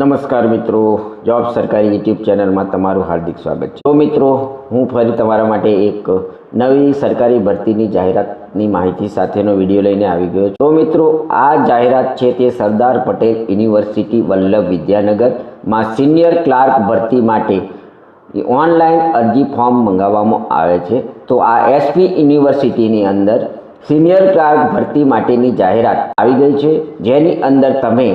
નમસ્કાર મિત્રો જોબ સરકારી યુટ્યુબ ચેનલમાં તમારું હાર્દિક સ્વાગત છે. તો મિત્રો, હું ફરી તમારા માટે એક નવી સરકારી ભરતીની જાહેરાતની માહિતી સાથેનો વીડિયો લઈને આવી ગયો તો મિત્રો, આ જાહેરાત છે તે સરદાર પટેલ યુનિવર્સિટી વલ્લભ વિદ્યાનગરમાં સિનિયર ક્લાર્ક ભરતી માટે ઓનલાઈન અરજી ફોર્મ મંગાવવામાં આવે છે. તો આ એસપી યુનિવર્સિટીની અંદર સિનિયર ક્લાર્ક ભરતી માટેની જાહેરાત આવી ગઈ છે. જેની અંદર તમે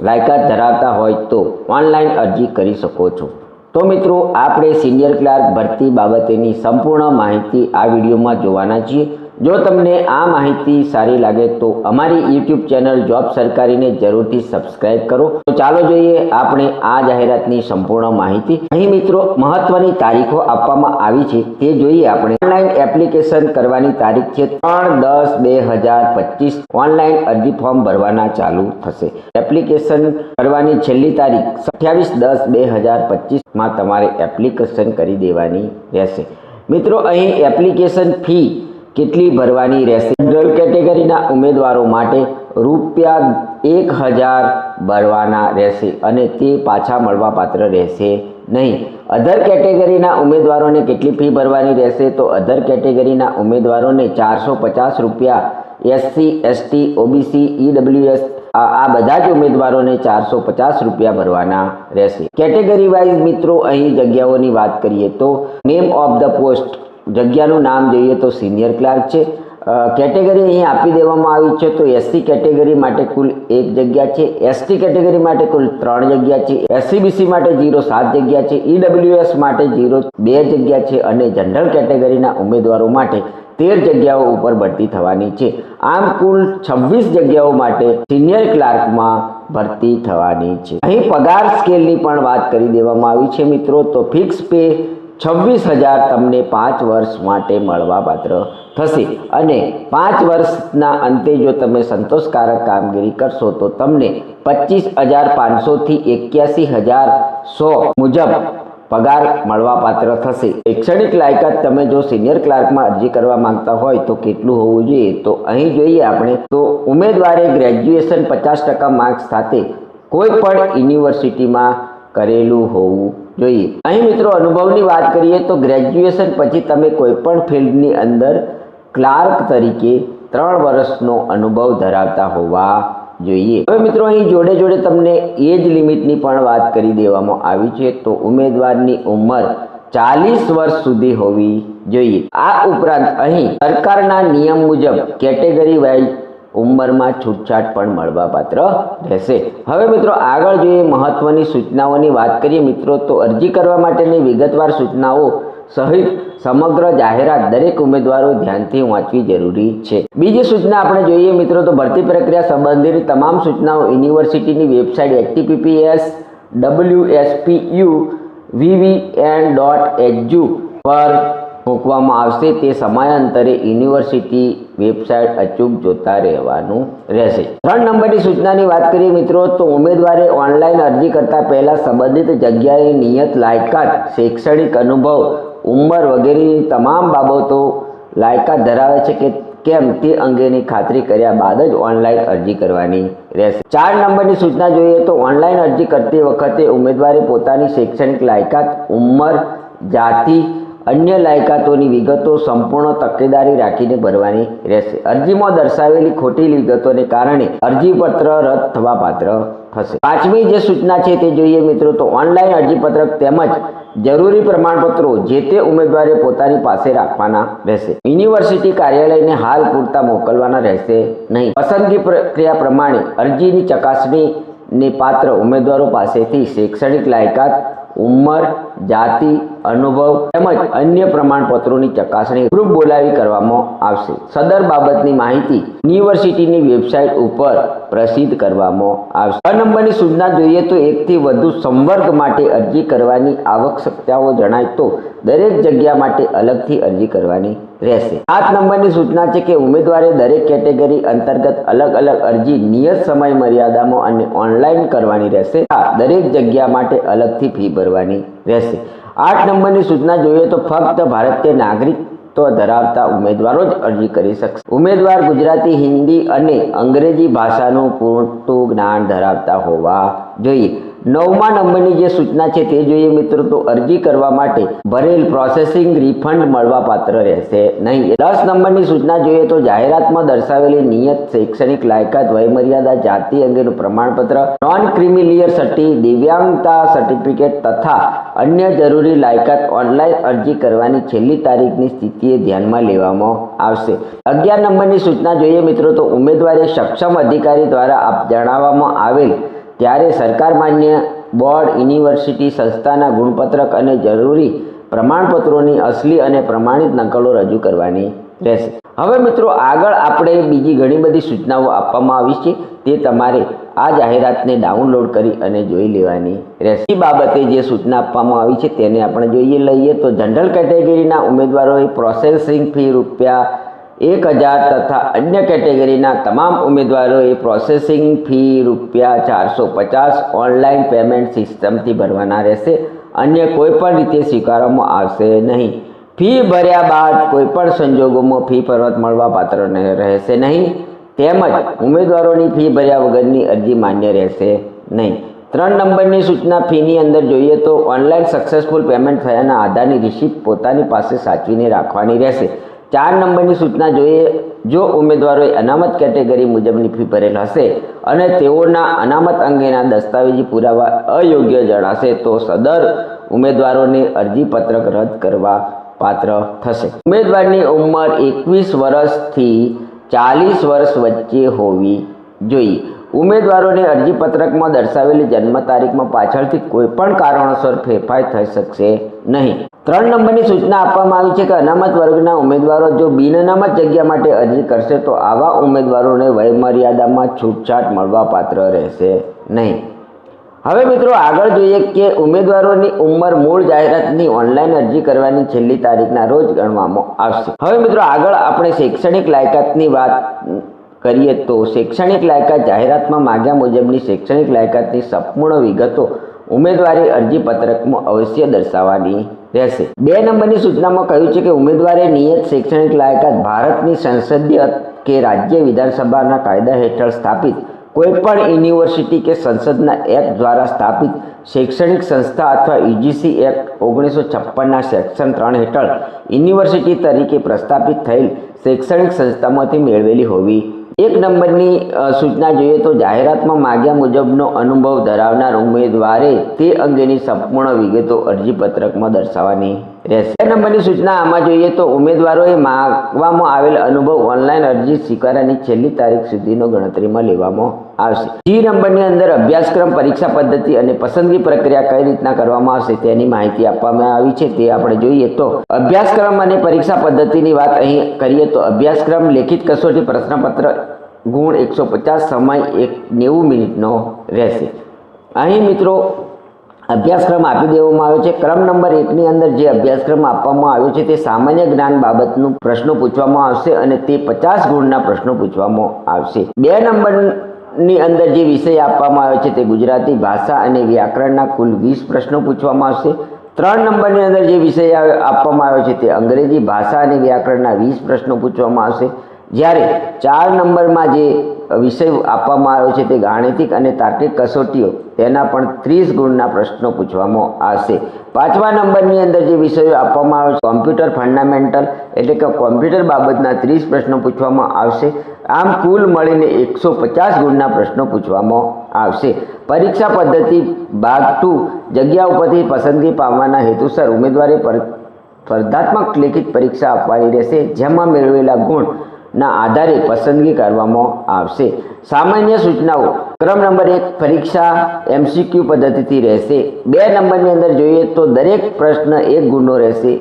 લાયકાત ધરાવતા હોય તો ઓનલાઈન અરજી કરી શકો છો. તો મિત્રો, આપણે સિનિયર ક્લાર્ક ભરતી બાબતેની સંપૂર્ણ માહિતી આ વિડીયોમાં જોવાના છીએ. જો તમને આ માહિતી સારી લાગે તો અમારી યુટ્યુબ ચેનલ જોબ સરકારીને જરૂરથી સબસ્ક્રાઇબ કરો. તો ચાલો જોઈએ આપણે આ જાહેરાતની સંપૂર્ણ માહિતી. અહીં મિત્રો મહત્વની તારીખો આપવામાં આવી છે. તે જોઈએ આપણે. ઓનલાઈન એપ્લિકેશન કરવાની તારીખ છે ત્રણ દસ બે હજાર પચીસ. ઓનલાઈન અરજી ફોર્મ ભરવાના ચાલુ થશે. એપ્લિકેશન કરવાની છેલ્લી તારીખ અઠ્યાવીસ દસ બે હજાર પચીસમાં તમારે એપ્લિકેશન કરી દેવાની રહેશે. મિત્રો અહીં એપ્લિકેશન ફી કેટલી ભરવાની રહેશે? જનરલ કેટેગરીના ઉમેદવારો માટે રૂપિયા એક હજાર ભરવાના રહેશે અને તે પાછા મળવાપાત્ર રહેશે નહીં. અધર કેટેગરીના ઉમેદવારોને કેટલી ફી ભરવાની રહેશે? તો અધર કેટેગરીના ઉમેદવારોને ચારસો પચાસ રૂપિયા. એસસી એસટી ઓબીસી ઈડબ્લ્યુએસ આ બધા જ ઉમેદવારોને ચારસો પચાસ રૂપિયા ભરવાના રહેશે. કેટેગરી વાઇઝ મિત્રો, અહીં જગ્યાઓની વાત કરીએ તો નેમ ઓફ ધ પોસ્ટ જગ્યાનું નામ જોઈએ તો સિનિયર ક્લાર્ક છે. કેટેગરી અહીં આપી દેવામાં આવી છે તો એસસી કેટેગરી માટે કુલ એક જગ્યા છે. એસટી કેટેગરી માટે કુલ ત્રણ જગ્યા છે. એસસીબીસી માટે જીરો સાત જગ્યા છે. ઈડબ્લ્યુએસ માટે જીરો બે જગ્યા છે અને જનરલ કેટેગરીના ઉમેદવારો માટે તેર જગ્યાઓ ઉપર ભરતી થવાની છે. આમ કુલ છવ્વીસ જગ્યાઓ માટે સિનિયર ક્લાર્કમાં ભરતી થવાની છે. અહીં પગાર સ્કેલની પણ વાત કરી દેવામાં આવી છે મિત્રો. તો ફિક્સ પે છવ્વીસ હજાર તમને પાંચ વર્ષ માટે મળવાપાત્ર થશે. અને પાંચ વર્ષના અંતે જો તમે સંતોષકારક કામગીરી કરશો, તો તમને પચીસ હજાર પાંચસોથી એક્યાસી હજાર સો મુજબ પગાર મળવાપાત્ર થશે. શૈક્ષણિક લાયકાત તમે જો સિનિયર ક્લાર્કમાં અરજી કરવા માંગતા હોય, તો કેટલું હોવું જોઈએ? તો અહીં જોઈએ આપણે, તો ઉમેદવારે ગ્રેજ્યુએશન પચાસ ટકા માર્ક્સ સાથે કોઈ પણ યુનિવર્સિટીમાં કરેલું હોવું જોઈએ. અહીં મિત્રો અનુભવની વાત કરીએ તો ગ્રેજ્યુએશન પછી તમે કોઈપણ ફિલ્ડની અંદર ક્લાર્ક તરીકે ત્રણ વર્ષનો અનુભવ ધરાવતા હોવા જોઈએ. હવે મિત્રો અહીં જોડે જોડે તમને એજ લિમિટની પણ વાત કરી દેવામાં આવી છે તો ઉમેદવારની ઉંમર ચાલીસ વર્ષ સુધી હોવી જોઈએ. આ ઉપરાંત અહીં સરકારના નિયમ મુજબ કેટેગરી વાઇઝ ઉંમરમાં છૂટછાટ પણ મળવાપાત્ર રહેશે. હવે મિત્રો આગળ જોઈએ મહત્વની સૂચનાઓની વાત કરીએ. મિત્રો, તો અરજી કરવા માટેની વિગતવાર સૂચનાઓ સહિત સમગ્ર જાહેરાત દરેક ઉમેદવારો ધ્યાનથી વાંચવી જરૂરી છે. બીજી સૂચના આપણે જોઈએ મિત્રો, તો ભરતી પ્રક્રિયા સંબંધિત તમામ સૂચનાઓ યુનિવર્સિટીની website HTTPS WSPU VVN dot HU પર મૂકવામાં આવશે. તે સમયાંતરે યુનિવર્સિટી વેબસાઇટ અચૂક જોતા રહેવાનું રહેશે. ત્રણ નંબરની સૂચનાની વાત કરીએ મિત્રો, તો ઉમેદવારે ઓનલાઈન અરજી કરતા પહેલા સંબંધિત જગ્યાએ નિયત લાયકાત, શૈક્ષણિક અનુભવ, ઉંમર વગેરેની તમામ બાબતો લાયકાત ધરાવે છે કે કેમ તે અંગેની ખાતરી કર્યા બાદ જ ઓનલાઈન અરજી કરવાની રહેશે. ચાર નંબરની સૂચના જોઈએ તો ઓનલાઈન અરજી કરતી વખતે ઉમેદવારે પોતાની શૈક્ષણિક લાયકાત, ઉંમર, જાતિ અન્ય લાયકાતોની વિગતો સંપૂર્ણ તકેદારી રાખીને ભરવાની રહેશે. અરજીમાં દર્શાવેલી ખોટી વિગતોને કારણે અરજીપત્ર રદ થવા પાત્ર થશે. પાંચમી જે સૂચના છે તે જોઈએ મિત્રો તો ઓનલાઈન અરજીપત્રક તેમજ જરૂરી પ્રમાણપત્રો જે તે ઉમેદવારે પોતાની પાસે રાખવાના રહેશે. યુનિવર્સિટી કાર્યાલયને હાલ પૂરતા મોકલવાના રહેશે નહીં. પસંદગી પ્રક્રિયા પ્રમાણે અરજીની ચકાસણી ને પાત્ર ઉમેદવારો પાસેથી શૈક્ષણિક લાયકાત, ઉંમર, જાતિ અનુભવ તેમજ અન્ય પ્રમાણપત્રોની ચકાસણી ગ્રુપ બોલાવી કરવામાં આવશે. સદર બાબતની માહિતી યુનિવર્સિટીની વેબસાઇટ ઉપર પ્રસિદ્ધ કરવામાં આવશે. છ નંબરની સૂચના જોઈએ તો એકથી વધુ સંવર્ગ માટે અરજી કરવાની આવશ્યકતાઓ જણાય તો દરેક જગ્યા માટે અલગથી અરજી કરવાની રહેશે. સાત નંબરની સૂચના છે કે ઉમેદવારે દરેક કેટેગરી અંતર્ગત અલગ અલગ અરજી નિયત સમય મર્યાદામાં અને ઓનલાઈન કરવાની રહેશે. આ દરેક જગ્યા માટે અલગથી ફી ભરવાની રહેશે. આઠ નંબરની સૂચના જોઈએ તો ફક્ત ભારતીય નાગરિકત્વ ધરાવતા ઉમેદવારો જ અરજી કરી શકશે. ઉમેદવાર ગુજરાતી, હિન્દી અને અંગ્રેજી ભાષાનું પૂરતું જ્ઞાન ધરાવતા હોવા જોઈએ. નવમા નંબરની જે સૂચના છે તે જોઈએ મિત્રો તો અરજી કરવા માટે ભરેલ પ્રોસેસિંગ રિફંડ મળવા પાત્ર રહેશે નહીં. દસ નંબરની સૂચના જોઈએ તો જાહેરાતમાં દર્શાવેલી નિયત શૈક્ષણિક લાયકાત, વયમર્યાદા, જાતિ અંગેનું પ્રમાણપત્ર નોન ક્રિમિલિયર સર્ટી દિવ્યાંગતા સર્ટિફિકેટ તથા અન્ય જરૂરી લાયકાત ઓનલાઈન અરજી કરવાની છેલ્લી તારીખની સ્થિતિએ ધ્યાનમાં લેવામાં આવશે. અગિયાર નંબરની સૂચના જોઈએ મિત્રો તો ઉમેદવારે સક્ષમ અધિકારી દ્વારા જણાવવામાં આવેલ ત્યારે સરકાર માન્ય બોર્ડ, યુનિવર્સિટી સંસ્થાના ગુણપત્રક અને જરૂરી પ્રમાણપત્રોની અસલી અને પ્રમાણિત નકલો રજૂ કરવાની રહેશે. હવે મિત્રો, આગળ આપણે બીજી ઘણી બધી સૂચનાઓ આપવામાં આવી છે. તે તમારે આ જાહેરાતને ડાઉનલોડ કરી અને જોઈ લેવાની રહેશે. બાબતે જે સૂચના આપવામાં આવી છે તેને આપણે જોઈએ લઈએ તો જનરલ કેટેગરીના ઉમેદવારોએ પ્રોસેસિંગ ફી રૂપિયા એક હજાર તથા અન્ય કેટેગરીના તમામ ઉમેદવારોએ પ્રોસેસિંગ ફી રૂપિયા ચારસો પચાસ ઓનલાઈન પેમેન્ટ સિસ્ટમથી ભરવાના રહેશે. અન્ય કોઈપણ રીતે સ્વીકારવામાં આવશે નહીં. ફી ભર્યા બાદ કોઈપણ સંજોગોમાં ફી પરત મળવા પાત્ર રહેશે નહીં. તેમજ ઉમેદવારોની ફી ભર્યા વગરની અરજી માન્ય રહેશે નહીં. ત્રણ નંબરની સૂચના ફીની અંદર જોઈએ તો ઓનલાઈન સક્સેસફુલ પેમેન્ટ થયાના આધારની રિસિપ્ટ પોતાની પાસે સાચવીને રાખવાની રહેશે. ચાર નંબરની સૂચના જોઈએ. જો ઉમેદવારોએ અનામત કેટેગરી મુજબની ફી ભરેલ હશે અને તેઓના અનામત અંગેના દસ્તાવેજી પુરાવા અયોગ્ય જણાશે, તો સદર ઉમેદવારોને અરજીપત્રક રદ કરવા પાત્ર થશે. ઉમેદવારની ઉંમર એકવીસ વર્ષથી ચાલીસ વર્ષ વચ્ચે હોવી જોઈએ. ઉમેદવારોને અરજીપત્રકમાં દર્શાવેલી જન્મ તારીખમાં પાછળથી કોઈ પણ કારણોસર ફેરફાર થઈ શકશે નહીં. ત્રણ નંબરની સૂચના આપવામાં આવી છે કે અનામત વર્ગના ઉમેદવારો જો બિન અનામત જગ્યા માટે અરજી કરશે તો આવા ઉમેદવારોને વયમર્યાદામાં છૂટછાટ મળવાપાત્ર રહેશે નહીં. હવે મિત્રો આગળ જોઈએ કે ઉમેદવારોની ઉંમર મૂળ જાહેરાતની ઓનલાઈન અરજી કરવાની છેલ્લી તારીખના રોજ ગણવામાં આવશે. હવે મિત્રો આગળ આપણે શૈક્ષણિક લાયકાતની વાત કરીએ તો શૈક્ષણિક લાયકાત જાહેરાતમાં માગ્યા મુજબની શૈક્ષણિક લાયકાતની સંપૂર્ણ વિગતો ઉમેદવારી અરજીપત્રકમાં અવશ્ય દર્શાવવાની રહેશે. બે નંબરની સૂચનામાં કહ્યું છે કે ઉમેદવારે નિયત શૈક્ષણિક લાયકાત ભારતની સંસદીય કે રાજ્ય વિધાનસભાના કાયદા હેઠળ સ્થાપિત, કોઈપણ યુનિવર્સિટી કે સંસદના એક્ટ દ્વારા સ્થાપિત શૈક્ષણિક સંસ્થા અથવા યુજીસી એક્ટ ઓગણીસો છપ્પનના સેક્શન ત્રણ હેઠળ યુનિવર્સિટી તરીકે પ્રસ્થાપિત થયેલ શૈક્ષણિક સંસ્થામાંથી મેળવેલી હોવી એક નંબરની સૂચના જોઈએ તો જાહેરાતમાં માગ્યા મુજબનો અનુભવ ધરાવનાર ઉમેદવારે તે અંગેની સંપૂર્ણ વિગતો અરજીપત્રકમાં દર્શાવવાની રહેશે. બે નંબરની સૂચના આમાં જોઈએ તો ઉમેદવારોએ માગવામાં આવેલ અનુભવ ઓનલાઈન અરજી સ્વીકારવાની છેલ્લી તારીખ સુધીનો ગણતરીમાં લેવામાં આવશે. જી નંબરની અંદર અભ્યાસક્રમ, પરીક્ષા પદ્ધતિ અને પસંદગી પ્રક્રિયા કઈ રીતના કરવામાં આવશે તેની માહિતી આપવામાં આવી છે, તે આપણે જોઈએ તો અભ્યાસક્રમ અને પરીક્ષા પદ્ધતિની વાત અહીં કરીએ તો અભ્યાસક્રમ, લેખિત કસોટી, પ્રશ્નપત્ર, ગુણ એકસો પચાસ, સમય એક નેવું મિનિટનો રહેશે. અહીં મિત્રો અભ્યાસક્રમ આપી દેવામાં આવ્યો છે. ક્રમ નંબર એકની અંદર જે અભ્યાસક્રમ આપવામાં આવ્યો છે તે સામાન્ય જ્ઞાન બાબતનું પ્રશ્નો પૂછવામાં આવશે અને તે પચાસ ગુણના પ્રશ્નો પૂછવામાં આવશે. બે નંબરની અંદર જે વિષય આપવામાં આવે છે તે ગુજરાતી ભાષા અને વ્યાકરણના કુલ વીસ પ્રશ્નો પૂછવામાં આવશે. ત્રણ નંબરની અંદર જે વિષય આપવામાં આવ્યો છે તે અંગ્રેજી ભાષા અને વ્યાકરણના વીસ પ્રશ્નો પૂછવામાં આવશે. જ્યારે ચાર નંબરમાં જે વિષય આપવામાં આવ્યો છે તે ગાણિતિક અને તાર્કિક કસોટીઓ, તેના પણ ત્રીસ ગુણના પ્રશ્નો પૂછવામાં આવશે. પાંચમા નંબરની અંદર જે વિષયો આપવામાં આવે છે, કોમ્પ્યુટર ફંડામેન્ટલ, એટલે કે કોમ્પ્યુટર બાબતના ત્રીસ પ્રશ્નો પૂછવામાં આવશે. આમ કુલ મળીને એકસો પચાસ ગુણના પ્રશ્નો પૂછવામાં આવશે. પરીક્ષા પદ્ધતિ ભાગ ટુ, જગ્યા ઉપરથી પસંદગી પામવાના હેતુસર ઉમેદવારે પર સ્પર્ધાત્મક લેખિત પરીક્ષા આપવાની રહેશે, જેમાં મેળવેલા ગુણના આધારે પસંદગી કરવામાં આવશે. સામાન્ય સૂચનાઓ. ક્રમ નંબર એક, પરીક્ષા એમસીક્યુ પદ્ધતિથી રહેશે. બે નંબરની અંદર જોઈએ તો દરેક પ્રશ્ન એક ગુણનો રહેશે.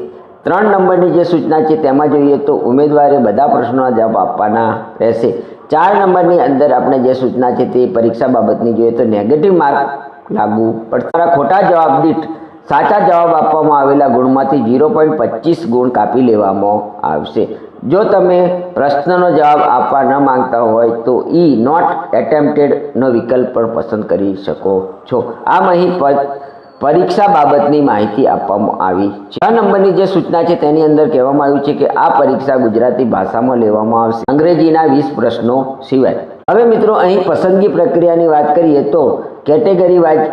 ત્રણ નંબરની જે સૂચના છે તેમાં જોઈએ તો ઉમેદવારે બધા પ્રશ્નોના જવાબ આપવાના રહેશે. ચાર નંબરની અંદર આપણે જે સૂચના છે તે પરીક્ષા બાબતની જોઈએ તો નેગેટિવ માર્ક લાગુ પડતા ખોટા જવાબ દીઠ સાચા જવાબ આપવામાં આવેલા ગુણમાંથી ઝીરો પોઈન્ટ પચીસ ગુણ કાપી લેવામાં આવશે. જો તમે પ્રશ્નનો જવાબ આપવા ન માંગતા હોય તો ઈ નોટ એટેમ્પ્ટેડનો વિકલ્પ પણ પસંદ કરી શકો છો. આમ અહીં પરીક્ષા બાબતની માહિતી આપવામાં આવી છે. છ નંબરની જે સૂચના છે તેની અંદર કહેવામાં આવ્યું છે કે આ પરીક્ષા ગુજરાતી ભાષામાં લેવામાં આવશે. અંગ્રેજીના વીસ પ્રશ્નો સિવાય. હવે મિત્રો અહીં પસંદગી પ્રક્રિયાની વાત કરીએ તો કેટેગરી વાઇઝ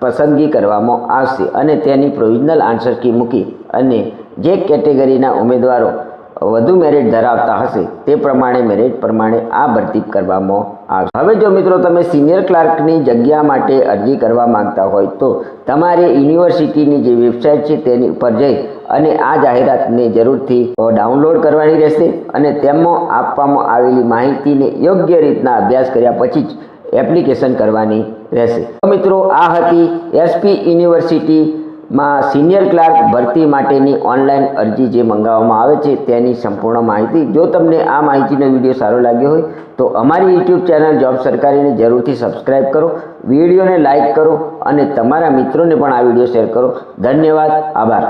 પસંદગી કરવામાં આવશે અને તેની પ્રોવિઝનલ આન્સર કી મૂકી અને જે કેટેગરીના ઉમેદવારો વધુ મેરિટ ધરાવતા હશે, તે પ્રમાણે મેરિટ પ્રમાણે આ ભરતી કરવામાં આવશે. હવે જો મિત્રો તમે સિનિયર ક્લાર્કની જગ્યા માટે અરજી કરવા માંગતા હોય તો તમારે યુનિવર્સિટીની જે વેબસાઇટ છે તેની ઉપર જઈ અને આ જાહેરાતને જરૂરથી ડાઉનલોડ કરવાની રહેશે અને તેમાં આપવામાં આવેલી માહિતીને યોગ્ય રીતના અભ્યાસ કર્યા પછી જ એપ્લિકેશન કરવાની રહેશે. મિત્રો, આ હતી એસપી યુનિવર્સિટીમાં સિનિયર ક્લાર્ક ભરતી માટેની ઓનલાઈન અરજી જે મંગાવવામાં આવે છે તેની સંપૂર્ણ માહિતી. જો તમને આ માહિતીનો વીડિયો સારો લાગ્યો હોય, તો અમારી યુટ્યુબ ચેનલ જોબ સરકારીને જરૂરથી સબસ્ક્રાઈબ કરો, વિડીયોને લાઇક કરો અને તમારા મિત્રોને પણ આ વીડિયો શેર કરો. ધન્યવાદ. આભાર.